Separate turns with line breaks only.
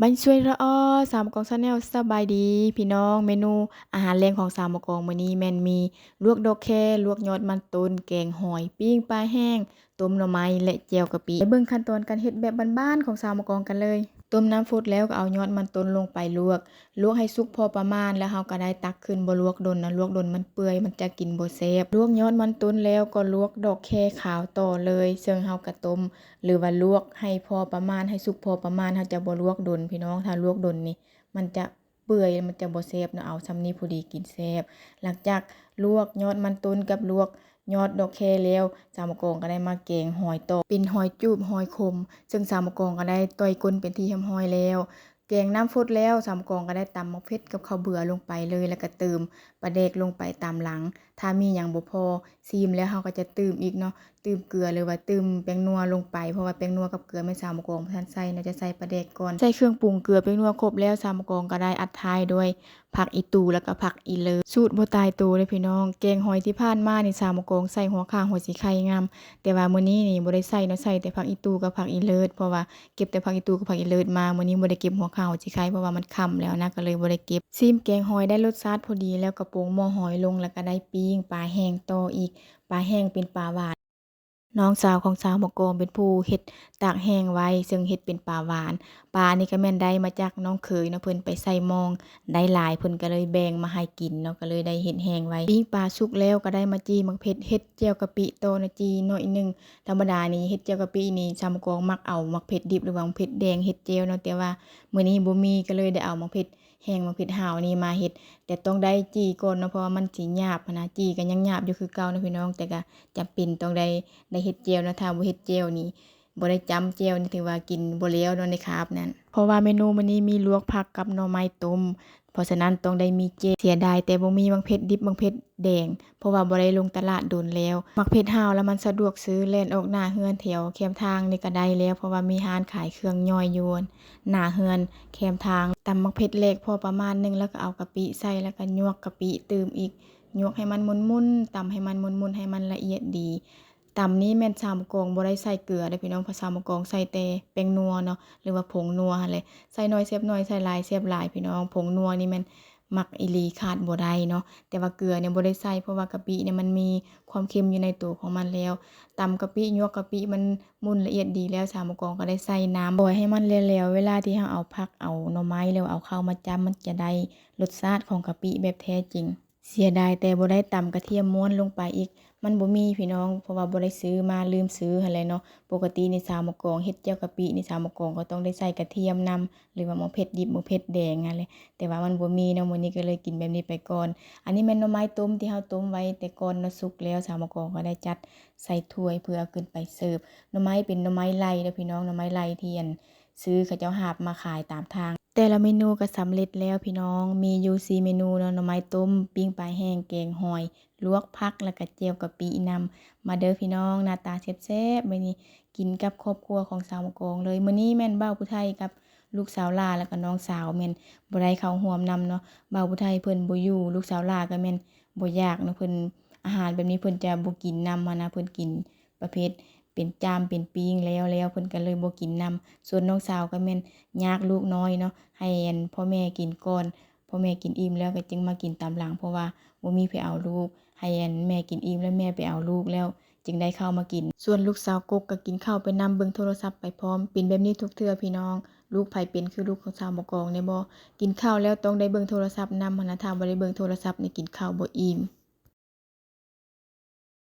บันช่วยระอ้อสามกองชาแนลสบายดี พี่น้องเมนูอาหารแรงของสามกองมื้อนี้แมนมี ลวกดอกแคลวกยอดมันตุนแกงหอย ปิ้งปลาแห้ง ต้มหน่อไม้และแจ่วกะปิไปเบิ่งขั้นตอนการเฮ็ดแบบบ้านๆของสามกองกันเลย ต้มน้ำฟุดแล้วก็เอายอดมันต้นลงไปลวก ลวกให้สุกพอประมาณแล้วเราก็ได้ตักขึ้นบ่ลวกดนนะลวกดนมันเปื่อยมันจะกินบ่แซ่บลวกยอดมันต้นแล้วก็ลวกดอกแคขาวต่อเลยซึ่งเราก็ต้มหรือว่าลวกให้พอประมาณให้สุกพอประมาณเราจะบ่ลวกดนพี่น้องถ้าลวกดนนี่มันจะเปื่อยมันจะบ่แซ่บเนาะเอาส่ำนี้พอดีกินแซ่บหลังจากลวกยอดมันต้นกับลวก ยอดดอกแคแล้วสามะกองก็ได้มาแกงหอยต่อเป็นหอยจูบหอยคม ซึ่งสามะกองก็ได้ต่อยก้นเป็นที่เรียบร้อยแล้ว แกงน้ำฟดแล้วสามกองก็ได้ตำมะเผ็ดกับข้าวเบื่อลงไปเลยแล้วก็เติมปลาแดกลงไปตามหลัง ถ้ามีหยังบ่พอซีมแล้วเราก็จะเติมอีกเนาะเติมเกลือหรือว่าเติมแป้งนัวลงไปเพราะว่าแป้งนัวกับเกลือแม่สามกองบ่ทันใส่เนาะจะใส่ปลาแดกก่อนใส่เครื่องปรุงเกลือแป้งนัวครบแล้วสามกองก็ได้อัดท้ายด้วยผักอีตูแล้วก็ผักอีเลิศสูตรบ่ตายตัวเด้อพี่น้อง แกงหอยที่ผ่านมานี่สามกองใส่หัวข่างหัวสีไข่งามแต่ว่ามื้อนี้นี่บ่ได้ใส่เนาะใส่แต่ผักอีตูกับผักอีเลิศเพราะว่าเก็บแต่ผักอีตูกับผักอีเลิศมามื้อนี้บ่ได้เก็บหัวข่าหัวสีไข่เพราะว่ามันค่ำแล้วนะก็เลยบ่ได้เก็บซิมแกงหอยได้รสชาติพอดีแล้วกระปรงหม้อหอยลงแล้วก็ได้ปิ้งปลาแห้งต่ออีกปลาแห้งเป็นปลาหวาน น้องสาวของสาวหมอกองเป็นผู้เฮ็ดตากแห้งไว้ ซึ่งเฮ็ดเป็นปลาหวานปลานี่ก็แม่นได้มาจากน้องเขยนะเพิ่นไปใส่มอง ได้หลายเพิ่นก็เลยแบ่งมาให้กินเนาะก็เลยได้เฮ็ดแห้งไว้ปิ้งปลาสุกแล้วก็ได้มาจีมักเผ็ดเฮ็ดแจ่วกะปิโตนะจีหน่อยหนึงธรรมดานี่เฮ็ดแจ่วกะปินี่สาวหมกองมักเอามักเผ็ดดิบหรือว่ามักเผ็ดแดงเฮ็ดแจ่วเนาะแต่ว่ามื้อนี้บ่มีก็เลยได้เอามักเผ็ด แห้งมักเผ็ดหาวนี่มาเฮ็ดแต่ต้องได้จีก่อนเนาะเพราะว่ามันสิหยาบนะจี้ก็ยังหยาบอยู่คือเก่านะพี่น้อง แต่ก็จำเป็นต้องได้ได้เฮ็ดเจลนะถ้าบ่เฮ็ดเจลนี่บ่ได้จำเจลนี่ถือว่ากินบ่แล้วเนาะในคาบนั้นเพราะว่าเมนูมื้อนี้มีลวกผักกับหน่อไม้ต้ม เพราะฉะนั้นต้องได้มีเจเสียดายแต่บ่มีมักเผ็ดดิบมักเผ็ดแดง เพราะว่าบ่ได้ลงตลาดโดนแล้วมักเผ็ดหาวแล้วมันสะดวกซื้อแล่นออกหน้าเฮือนแถวแคมทางนี่ก็ได้แล้ว เพราะว่ามีร้านขายเครื่องย่อยโยนหน้าเฮือนแคมทางตำมักเผ็ดเล็กพอประมาณหนึงแล้วก็เอากะปิใส่แล้วก็ยวกกะปิเติมอีกยวกให้มันมุนๆตำให้มันมุนๆให้มันละเอียดดี ตำนี้แม่นสามกองบ่ได้ใส่เกลือเด้พี่น้องเพราะสามกองใส่แต่แป้งนัวเนาะหรือว่าผงนัวหั่นแหละใส่น้อยเสียบน้อยใส่หลายเสียบหลายพี่น้องผงนัวนี่แม่นมักอีลีขาดบ่ได้เนาะแต่ว่าเกลือเนี่ยบ่ได้ใส่เพราะว่ากะปิเนี่ยมันมีความเค็มอยู่ในตัวของมันแล้วตำกะปิยวกกะปิมันมุนละเอียดดีแล้วสามกองก็ได้ใส่น้ำบ่อยให้มันแล้วๆเวลาที่เราเอาผักเอาหน่อไม้หรือว่าเอาข้าวมาจ้ำมันจะได้รสชาติของกะปิแบบแท้จริง เสียดายแต่บ่ได้ตำกระเทียมม้วนลงไปอีก มันบ่มีพี่น้องเพราะว่าบ่ได้ซื้อมาลืมซื้อหั้นแหละเนาะปกตินี่สาวมะกอกเฮ็ดแจ่วกะปิในสาวมะกอกก็ต้องได้ใส่กระเทียมนำหรือว่ามักเผ็ดดิบมักเผ็ดแดงหั้นแหละแต่ว่ามันบ่มีเนาะมื้อนี้ก็เลยกินแบบนี้ไปก่อน อันนี้แม่นหน่อไม้ต้มที่เราต้มไว้แต่ก่อนเนาะสุกแล้วสาวมะกอกก็ได้จัดใส่ถ้วยเพื่อเอาขึ้นไปเสิร์ฟหน่อไม้เป็นหน่อไม้ไล่เด้อพี่น้องหน่อไม้ไล่ที่อันซื้อเขาเจ้าหาบมาขายตามทาง แต่ละเมนูก็สำเร็จแล้วพี่น้อง มีอยู่4เมนูเนาะหน่อไม้ต้ม ปิ้งปลาแห้ง แกงหอย ลวกผัก แล้วก็แจ่วกะปินำมาเด้อพี่น้อง หน้าตาแซ่บๆมื้อนี้กินกับครอบครัวของสาวมกอกเลยมื้อนี้แม่นเบ่าผู้ไทยกับลูกสาวลาแล้วก็น้องสาวแม่นบ่ได้เข้าร่วมนำเนาะเบ่าผู้ไทยเพิ่นบ่อยู่ลูกสาวลาก็แม่นบ่อยากเนาะเพิ่นอาหารแบบนี้เพิ่นจะบ่กินนำหั้นนะเพิ่นกินประเภท เป็นจามเป็นปิงแล้วแล้วเพิ่นก็เลยบ่กินนำส่วนน้องสาวก็แม่นยากลูกน้อยเนาะให้อันพ่อแม่กินก่อนพ่อแม่กินอิ่มแล้วก็จึงมากินตามหลัง เพราะว่าบ่มีไผเอาลูก ให้อันแม่กินอิ่มแล้วแม่ไปเอาลูกแล้ว จึงได้เข้ามากิน ส่วนลูกสาวกกก็กินข้าวไปนำเบิ่งโทรศัพท์ไปพร้อมเป็นแบบนี้ทุกเทื่อพี่น้องลูกไผเป็นคือลูกของสาวมะกอกแน่บ่กินข้าวแล้วต้องได้เบิ่งโทรศัพท์นำหั้นนะถ้าบ่ได้เบิ่งโทรศัพท์นี่กินข้าวบ่อิ่ม